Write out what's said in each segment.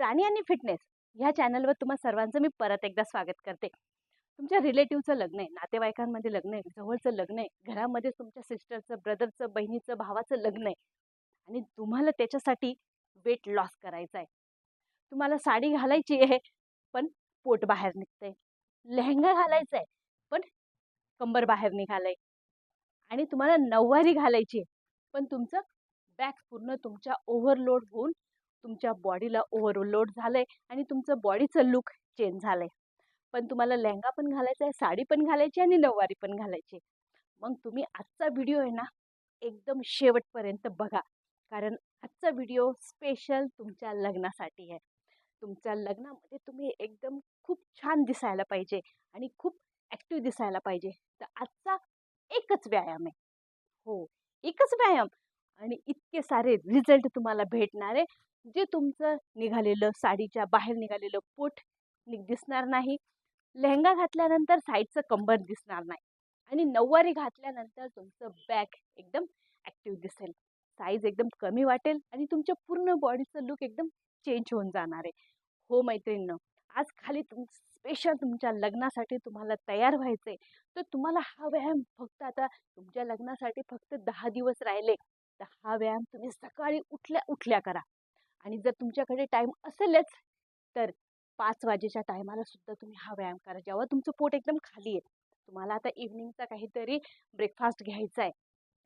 प्राणी आणि फिटनेस ह्या चॅनलवर तुम्हा सर्वांचं मी परत एकदा स्वागत करते. तुमच्या रिलेटिव्हचं लग्न आहे नातेवाईकांमध्ये लग्न आहे जवळचं लग्न आहे घरामध्ये तुमच्या सिस्टरचं ब्रदरचं बहिणीचं भावाचं लग्न आहे आणि तुम्हाला त्याच्यासाठी वेट लॉस करायचा आहे. तुम्हाला साडी घालायची आहे पण पोट बाहेर निघतंय. लेहंगा घालायचा आहे पण कंबर बाहेर निघालंय. आणि तुम्हाला नऊवारी घालायची आहे पण तुमचं बॅक पूर्ण तुमच्या ओव्हरलोड होऊन तुमच्या बॉडीला ओव्हरलोड झालंय आणि तुमचं बॉडीचं लुक चेंज झालंय. पण तुम्हाला लेहंगा पण घालायचा आहे साडी पण घालायची आणि नऊवारी पण घालायची मग तुम्ही आजचा व्हिडिओ आहे ना एकदम शेवटपर्यंत बघा. कारण आजचा व्हिडिओ स्पेशल तुमच्या लग्नासाठी आहे. तुमच्या लग्नामध्ये तुम्ही एकदम खूप छान दिसायला पाहिजे आणि खूप ॲक्टिव्ह दिसायला पाहिजे. तर आजचा एकच व्यायाम आहे. हो एकच व्यायाम. आणि इतके सारे रिझल्ट तुम्हाला भेटणार आहे. जे तुमचं निघालेलं साडीच्या बाहेर निघालेलं पोट दिसणार नाही. लेहंगा घातल्यानंतर साईडचं कंबर दिसणार नाही. आणि नऊवारी घातल्यानंतर तुमचं बॅक एकदम ॲक्टिव्ह दिसेल. साईज एकदम कमी वाटेल आणि तुमच्या पूर्ण बॉडीचं लुक एकदम चेंज होऊन जाणार आहे. हो मैत्रिणीनं आज खाली तुम स्पेशल तुमच्या लग्नासाठी तुम्हाला तयार व्हायचं आहे तर तुम्हाला हा व्यायाम फक्त आता तुमच्या लग्नासाठी फक्त दहा दिवस राहिले. तर हा व्यायाम तुम्ही सकाळी उठल्या उठल्या करा. आणि जर तुमच्याकडे टाईम असेलच तर पाच वाजेच्या टायमाला सुद्धा तुम्ही हा व्यायाम करा. जेव्हा तुमचं पोट एकदम खाली आहे तुम्हाला आता इव्हनिंगचा काहीतरी ब्रेकफास्ट घ्यायचा आहे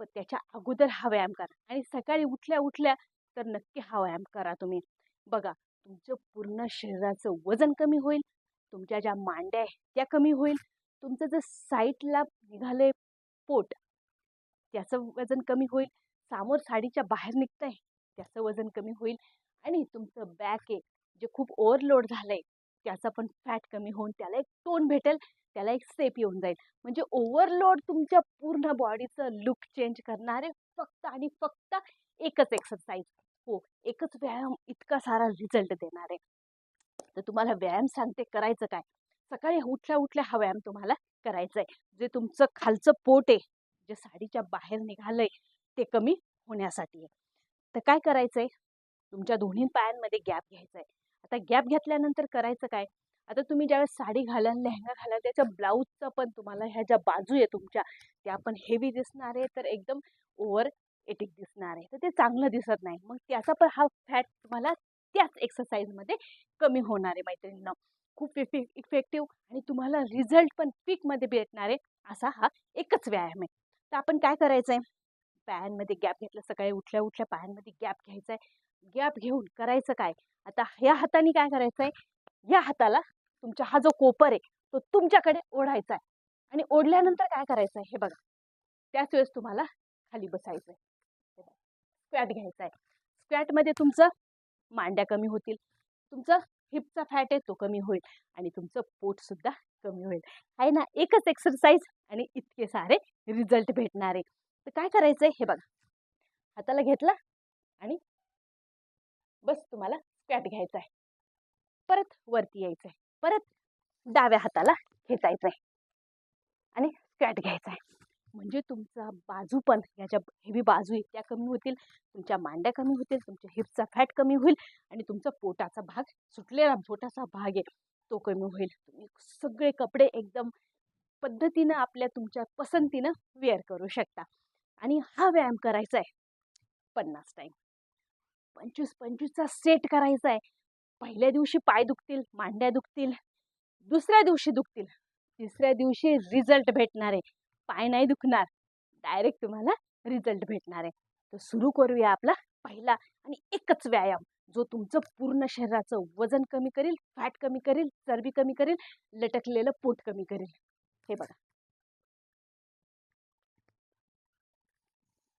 पण त्याच्या अगोदर हा व्यायाम करा. आणि सकाळी उठल्या उठल्या तर नक्की हा व्यायाम करा तुम्ही. बघा तुमचं पूर्ण शरीराचं वजन कमी होईल तुमच्या ज्या मांड्या आहेत त्या कमी होईल तुमचं जर साईटला निघालंय पोट त्याचं वजन कमी होईल सामोर साडीच्या बाहेर निघतंय. त्याचं वजन कमी होईल आणि तुमचं बॅक आहे. जे खूप ओव्हरलोड झालंय त्याचा पण फॅट कमी होऊन त्याला एक टोन भेटेल त्याला एक सेप येऊन जाईल. म्हणजे ओव्हरलोड तुमच्या पूर्ण बॉडीचं लुक चेंज करणारे फक्त आणि फक्त एकच एक्सरसाइज हो एकच व्यायाम इतका सारा रिझल्ट देणार आहे. तर तुम्हाला व्यायाम सांगते करायचं काय? सकाळी उठल्या उठल्या हा व्यायाम तुम्हाला करायचा आहे जे तुमचं खालचं पोट आहे जे साडीच्या बाहेर निघालंय ते कमी होण्यासाठी आहे. तर काय करायचं आहे तुमच्या दोन्ही पायांमध्ये गॅप घ्यायचा आहे आता गॅप घेतल्यानंतर करायचं काय? आता तुम्ही ज्यावेळेस साडी घालाल लेहंगा घालाल त्याच्या ब्लाऊजचा पण तुम्हाला ह्या ज्या बाजू आहे तुमच्या त्या पण हेवी दिसणार आहे तर एकदम ओव्हर एटिक दिसणार आहे. तर ते चांगलं दिसत नाही. मग त्याचा पण हा फॅट तुम्हाला त्याच एक्सरसाइजमध्ये कमी होणार आहे मैत्रिणींना. खूप इफे इफेक्टिव्ह आणि तुम्हाला रिझल्ट पण पीकमध्ये भेटणार आहे असा हा एकच व्यायाम आहे. तर आपण काय करायचं आहे पायांमध्ये गॅप घेतलं सकाळी उठल्या उठल्या पायांमध्ये गॅप घ्यायचा आहे गॅप घेऊन करायचं काय? आता ह्या हाताने काय करायचं आहे या हाताला तुमचा हा जो कोपर आहे तो तुमच्याकडे ओढायचा आहे आणि ओढल्यानंतर काय करायचं आहे हे बघा. त्याच वेळेस तुम्हाला खाली बसायचं आहे स्क्वॅट घ्यायचा आहे स्क्वॅटमध्ये तुमचं मांड्या कमी होतील. तुमचं हिपचा फॅट आहे तो कमी होईल. आणि तुमचं पोटसुद्धा कमी होईल. आहे ना? एकच एक्सरसाइज आणि इतके सारे रिझल्ट भेटणार. आहे तर काय करायचं आहे हे बघा. हाताला घेतला आणि बस तुम्हाला स्क्वॅट घ्यायचा आहे. परत वरती यायचं आहे परत डाव्या हाताला खेचायचंय आहे आणि स्क्वॅट घ्यायचा आहे. म्हणजे तुमचा बाजू पण या ज्या हेवी बाजू आहे त्या कमी होतील तुमच्या मांड्या कमी होतील तुमच्या हिपचा फॅट कमी होईल आणि तुमचा पोटाचा भाग सुटलेला पोटाचा भाग आहे तो कमी होईल. तुम्ही सगळे कपडे एकदम पद्धतीनं आपल्या तुमच्या पसंतीनं वेअर करू शकता. आणि हा व्यायाम करायचा आहे पन्नास टाईम पंचवीस पंचवीसचा सेट करायचा आहे पहिल्या दिवशी पाय दुखतील मांड्या दुखतील दुसऱ्या दिवशी दुखतील. तिसऱ्या दिवशी रिझल्ट भेटणार. आहे पाय नाही दुखणार. डायरेक्ट तुम्हाला रिझल्ट भेटणार. आहे तर सुरू करूया आपला पहिला आणि एकच व्यायाम. जो तुमचं पूर्ण शरीराचं वजन कमी करेल फॅट कमी करेल चरबी कमी करेल लटकलेलं पोट कमी करेल. हे बघा.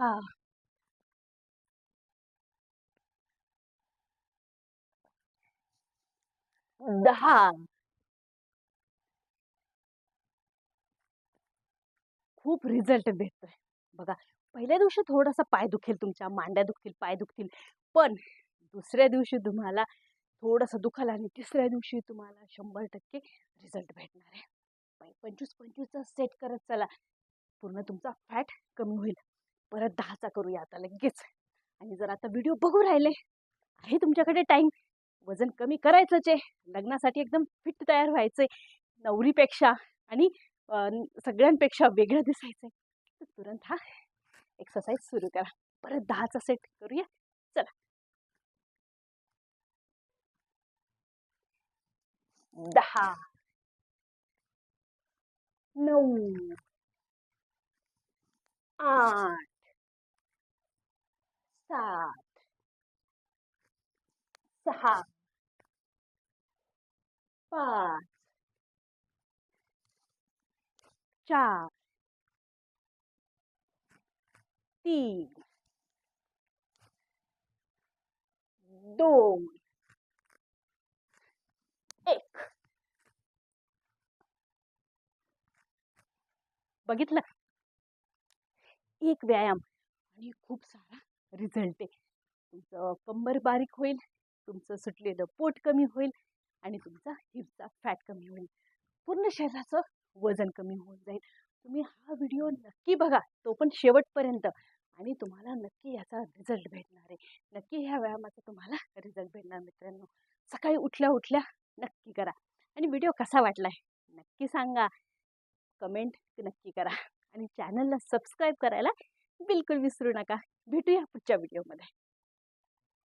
दहा दहा खूप रिझल्ट भेटतोय. बघा पहिल्या दिवशी थोडासा पाय दुखेल तुमच्या मांड्या दुखतील पाय दुखतील पण दुसऱ्या दिवशी तुम्हाला थोडंसं दुखाल आणि तिसऱ्या दिवशी तुम्हाला शंभर टक्के रिझल्ट भेटणार आहे. पै- पंचवीस पंचवीसचा सेट करत चला. पूर्ण तुमचा फॅट कमी होईल. परत दहाचा करूया आता लगेच. आणि जर आता व्हिडिओ बघू राहिले आहे तुमच्याकडे टाईम. वजन कमी करायचंच आहे लग्नासाठी एकदम फिट तयार व्हायचंय नवरीपेक्षा आणि सगळ्यांपेक्षा वेगळं दिसायचंय तर तुरंत हा एक्सरसाइज सुरू करा. परत दहाचा सेट करूया. चला. दहा. नऊ. आठ. सात सहा पाच चार तीन दोन एक। बघितलं? एक व्यायाम. खूप सारा रिझल्ट आहे. तुमचं कंबर बारीक होईल तुमचं सुटलेलं पोट कमी होईल आणि तुमचा हिपचा फॅट कमी होईल. पूर्ण शरीराचं वजन कमी होऊन जाईल. तुम्ही हा व्हिडिओ नक्की बघा तो पण शेवटपर्यंत आणि तुम्हाला नक्की याचा रिझल्ट भेटणार आहे. नक्की ह्या व्यायामाचा तुम्हाला रिझल्ट भेटणार मित्रांनो. सकाळी उठल्या उठल्या नक्की करा. आणि व्हिडिओ कसा वाटला आहे नक्की सांगा. कमेंट नक्की करा आणि चॅनलला सबस्क्राईब करायला बिलकुल विसरू नका. भेटूया पुढच्या व्हिडिओमध्ये.